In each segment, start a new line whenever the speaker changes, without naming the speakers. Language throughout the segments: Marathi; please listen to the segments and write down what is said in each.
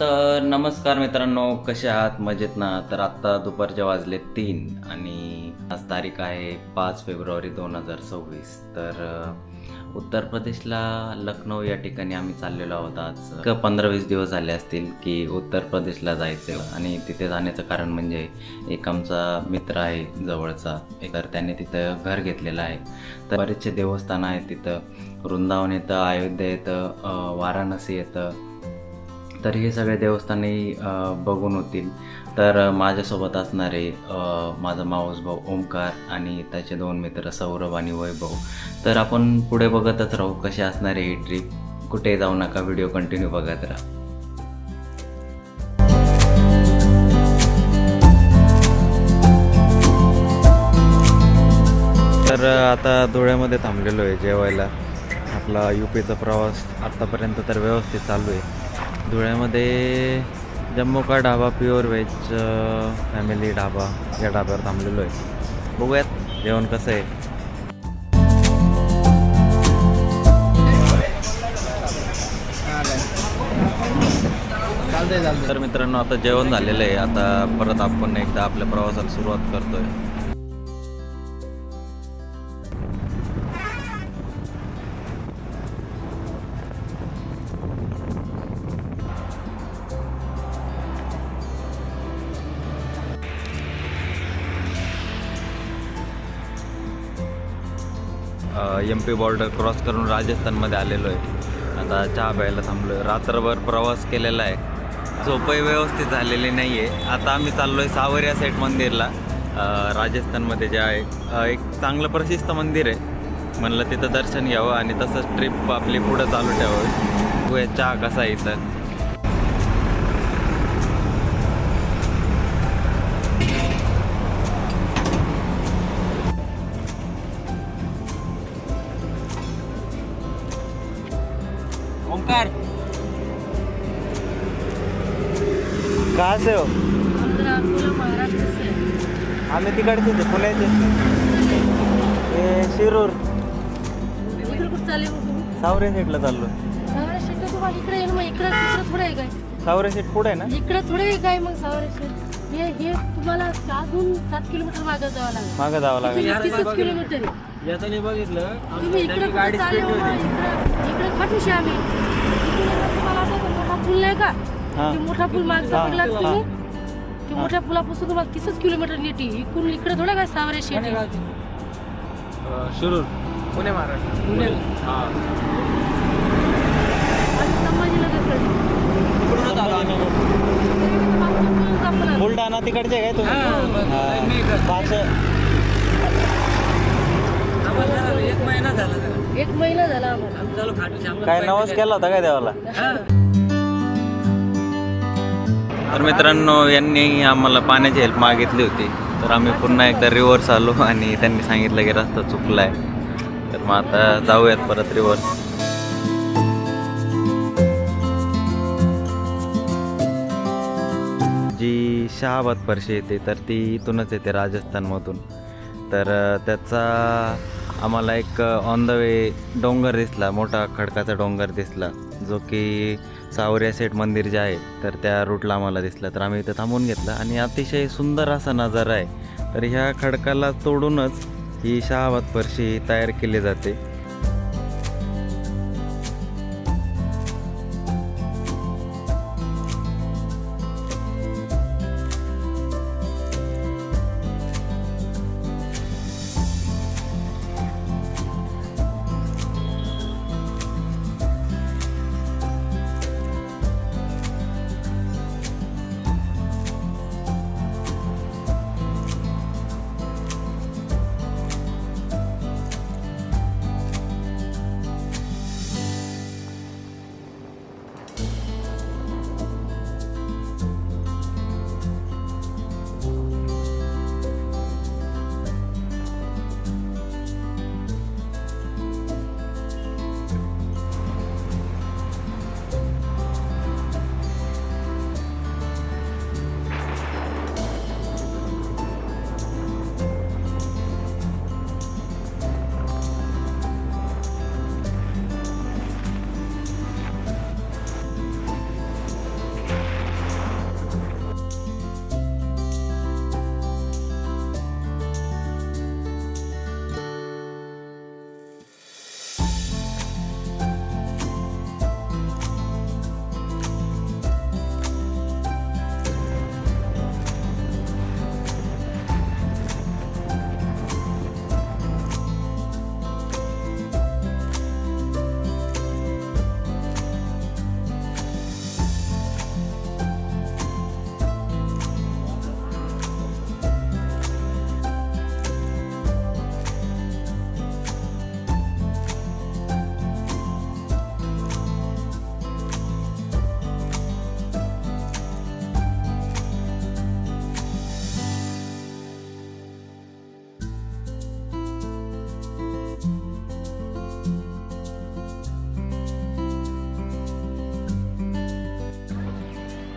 तर नमस्कार मित्रांनो कसे आहात? मजेत ना? तर आत्ता दुपारचे वाजले तीन आणि आज तारीख आहे पाच फेब्रुवारी दोन हजार सव्वीस. तर उत्तर प्रदेशला लखनौ या ठिकाणी आम्ही चाललेलो आहोत आज. पंधरा वीस दिवस झाले असतील की उत्तर प्रदेशला जायचं आणि तिथे जाण्याचं कारण म्हणजे एक आमचा मित्र आहे जवळचा. एक तर त्याने तिथं घर घेतलेलं आहे. तर बरेचसे देवस्थान आहेत तिथं. वृंदावन येतं अयोध्या येतं वाराणसी येतं. तर हे सगळे देवस्थाने बघून होतील. तर माझ्यासोबत असणारे माझा मावस भाऊ ओमकार आणि त्याचे दोन मित्र सौरभ आणि वैभव. तर आपण पुढे बघतच राहू कशी असणार आहे ही ट्रिप कुठे जाऊ नका व्हिडिओ कंटिन्यू बघत राहा. तर आता धुळ्यामध्ये थांबलेलो आहे जेवायला. आपला यू पीचा प्रवास आत्तापर्यंत तर व्यवस्थित चालू आहे. धुळ्यामध्ये जम्मू का dhaba pure veg family dhaba या ढाब्यावर थांबलेलो आहे. बघूयात जेवण कसं आहे. तर मित्रांनो आता जेवण झालेलं आहे. आता परत आपण एकदा आपल्या प्रवासाला सुरुवात करतोय. एम पी बॉर्डर क्रॉस करून राजस्थानमध्ये आलेलो आहे. आता चहा प्यायला थांबलो आहे रात्रभर प्रवास केलेला आहे. झोपही व्यवस्थित झालेली नाही आहे आता आम्ही चाललो आहे सावरिया साईड मंदिरला. राजस्थानमध्ये जे आहे एक चांगलं प्रसिद्ध मंदिर आहे. म्हणलं तिथं दर्शन घ्यावं आणि तसंच ट्रिप आपली पुढं चालू ठेवावी. चहा कसा आहे इथं. ओंकार कहा से हो?
महाराष्ट्र से
आम्ही तिकडचे ते पुण्याचे. हे शिरूर.
चालले
सावरे सेटला चाललो
सावरे शेट तुम्हाला इकडे मग इकडे इकडे थोडं आहे काय?
सावरे सेट पुढे आहे ना?
इकडे थोडे आहे काय मग सावरे शेट हे हे तुम्हाला अजून सात किलोमीटर मागे जावं लागेल.
मागं जावं लागेल.
तीसच किलोमीटर आहे.
याचं बघितलं.
तुम्ही इकडे कुठं चालले हो? इकडे इकडे खाटूशी आम्ही इकडे जर तुम्हाला आठवतं मोठा पूल नाही का
हा.
ते मोठा पूल मागचा. बघला तुम्ही? ते मोठ्या पुलापासून तुम्हाला तीसच किलोमीटर नीट. इकडून इकडे थोडं काय सावरे शेट आहे.
शिरूर. पुणे महाराष्ट्र. पुणे. हा.
संभाजीनगर
बुलढाणा तिकडचे काय तुम्ही? हा. पाच
एक महिना झाला
एक महिना झाला
काय नवस केला होता काय देवाला? तर मित्रांनो यांनी आम्हाला पाण्याची हेल्प मागितली होती. तर आम्ही पुन्हा एकदा रिव्हर्स आलो आणि त्यांनी सांगितलं की रस्ता चुकला आहे तर मग आता जाऊयात परत रिव्हर्स जी शहाबाद फरशी येते तर ती इथूनच येते राजस्थानमधून तर त्याचा आम्हाला एक ऑन द वे डोंगर दिसला मोठा खडकाचा डोंगर दिसला जो की सावरिया सेठ मंदिर जे आहे तर त्या रूटला आम्हाला दिसलं. तर आम्ही इथं थांबून घेतलं आणि अतिशय सुंदर असा नजारा आहे. तर ह्या खडकाला तोडूनच ही शहाबाद फरशी तयार केली जाते.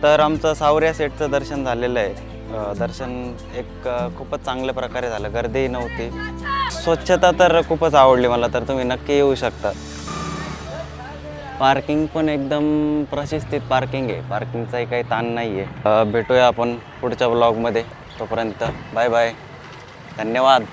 तर आमचं सावऱ्या सेटचं दर्शन झालेलं आहे. दर्शन एक खूपच चांगल्या प्रकारे झालं. गर्दीही नव्हती. स्वच्छता तर खूपच आवडली मला तर तुम्ही नक्की येऊ शकता. पार्किंग पण एकदम प्रशिस्तीत पार्किंग आहे. पार्किंगचाही काही ताण नाही आहे भेटूया आपण पुढच्या ब्लॉगमध्ये. तोपर्यंत बाय बाय. धन्यवाद.